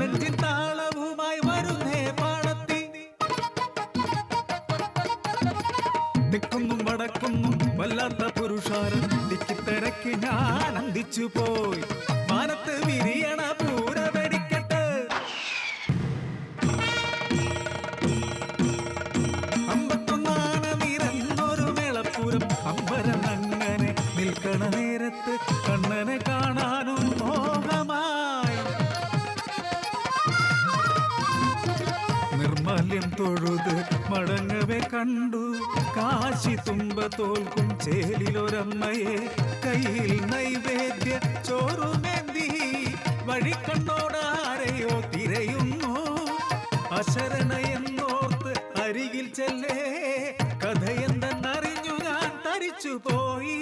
നെഞ്ചിൻ താളവുമായി വരുന്നേ പാടത്തി ദിക്കുന്നും വടക്കുന്നും വല്ലാത്ത പുരുഷാരം. തിക്കിത്തിരക്കി ഞാൻ അന്തിച്ചു പോയി. മാനത്ത് വിരിയണ നിർമാല്യം തൊഴുത് മടങ്ങവെ കണ്ടു. കാശി തുമ്പ തോൽക്കും ചേലിലൊരമ്മയെ. കയ്യിൽ നൈവേദ്യ ചോറുമേന്തി വഴിക്കണ്ണോടാരെയോ തിരയുന്നു. അശരണ എന്നോർത്ത് അരികിൽ ചെല്ലേ. കഥയെന്തെന്നറിഞ്ഞു ഞാൻ തരിച്ചു പോയി.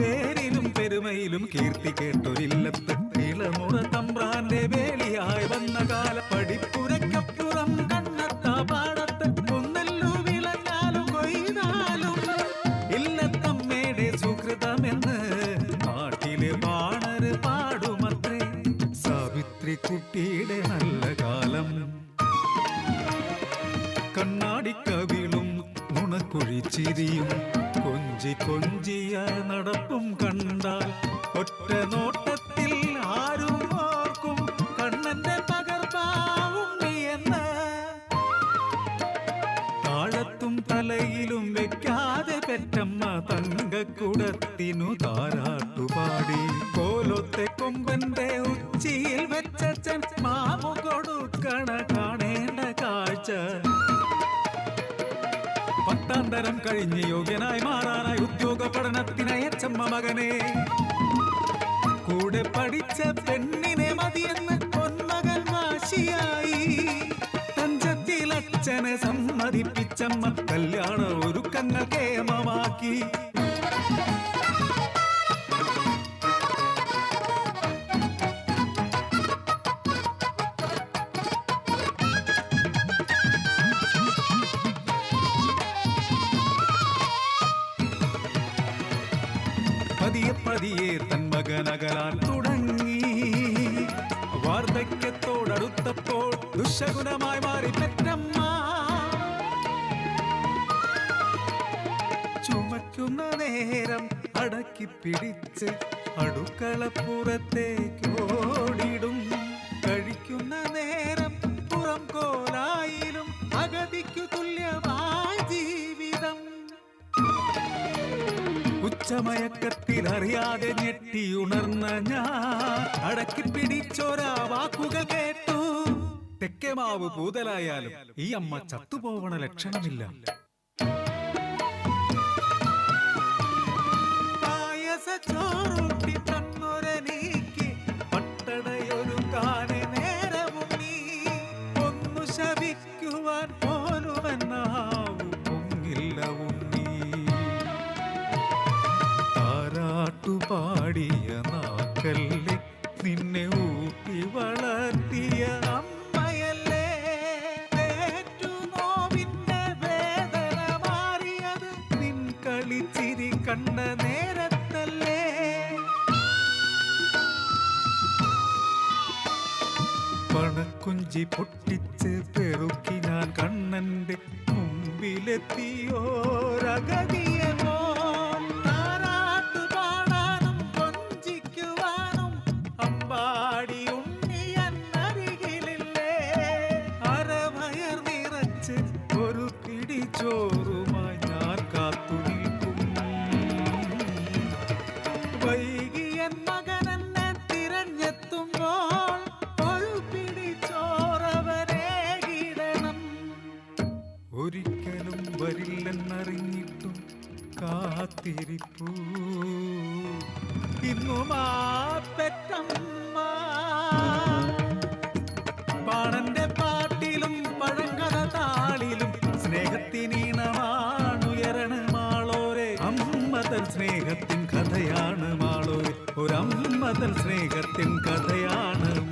പേരിലും പെരുമയിലും കീർത്തി കേട്ടൊരില്ലത്ത് ഇളമുറ തമ്പ്രാന്റെ വേലിയായി വന്ന കാല പടിപ്പുരക്കപ്പുറം കണ്ണത്ത പാടത്ത് ഒന്നല്ലു വിളഞ്ഞാലും കൊയ്താലും ഇല്ലത്തമ്മയുടെ സുഹൃതമെന്ന് നാട്ടിലെ പാണര് പാടുമത്രേ. സാവിത്രി കുട്ടിയുടെ നല്ല കാലം. കണ്ണാടിക്കവിളും നുണക്കുഴിച്ചിരിയും കൊഞ്ചി കൊഞ്ചിയ നടപ്പും കണ്ടാൽ ഒറ്റ നോട്ടത്തിൽ തലയിലും വെക്കാതെ പെറ്റമ്മ തങ്കക്കുടത്തിനു താരാട്ടുപാടി. കോലത്തെ കൊമ്പന്റെ ഉച്ചിയിൽ വെച്ചച്ചൻ മാമു കൊടുക്കണ കാണേണ്ട കാഴ്ച. പത്താം തരം കഴിഞ്ഞ് യോഗ്യനായി മാറാനായി ഉദ്യോഗ പഠനത്തിനയച്ചമ്മ മകനെ. കൂടെ പഠിച്ച പെണ്ണിനെ മതിയെന്ന് അച്ഛനെ സമ്മതിപ്പിച്ചമ്മ കല്യാണ ഒരുക്കങ്ങൾ കേമമാക്കി. പതിയെ പതിയെ തൻ മകനകലാൻ തുടങ്ങി. വാർദ്ധക്യത്തോടടുത്തപ്പോൾ ദുശകുണമായി മാറി നേരം അടക്കി പിടിച്ച് അടുക്കളപ്പുറത്തേക്ക് ഓടിടും. കഴിക്കുന്ന നേരം പുറം കോലായിലും അഗതിക്കു തുല്യമായ ജീവിതം. ഉച്ചമയക്കത്തിൽ അറിയാതെ ഞെട്ടിയുണർന്ന ഞാൻ അടക്കി പിടിച്ചോരാ വാക്കുകൾ കേട്ടു. തെക്കേമാവ് പൂതലായാലും ഈ അമ്മ ചത്തുപോവണ ലക്ഷണമില്ല. പണക്കുഞ്ചി പൊട്ടിച്ച് പെറുക്കി ഞാൻ ഉണ്ണിയന്നരികിലില്ലേ? അരവയർ നിറച്ച് ഒരു ചോറുമായി ഞാൻ കാത്തു നിൽക്കും. വൈകിയൻ ഒരിക്കലും വരില്ലെന്നറിഞ്ഞിട്ടും കാത്തിരിപ്പൂ. ഇന്നും ആ പെറ്റമ്മ. പാണന്റെ പാട്ടിലും പഴങ്കഥ താളിലും സ്നേഹത്തിനീണമാണുയരണ മാളോരെ. അമ്മതൻ സ്നേഹത്തിൻ കഥയാണ് മാളോരെ. ഒരമ്മതൻ സ്നേഹത്തിൻ കഥയാണ്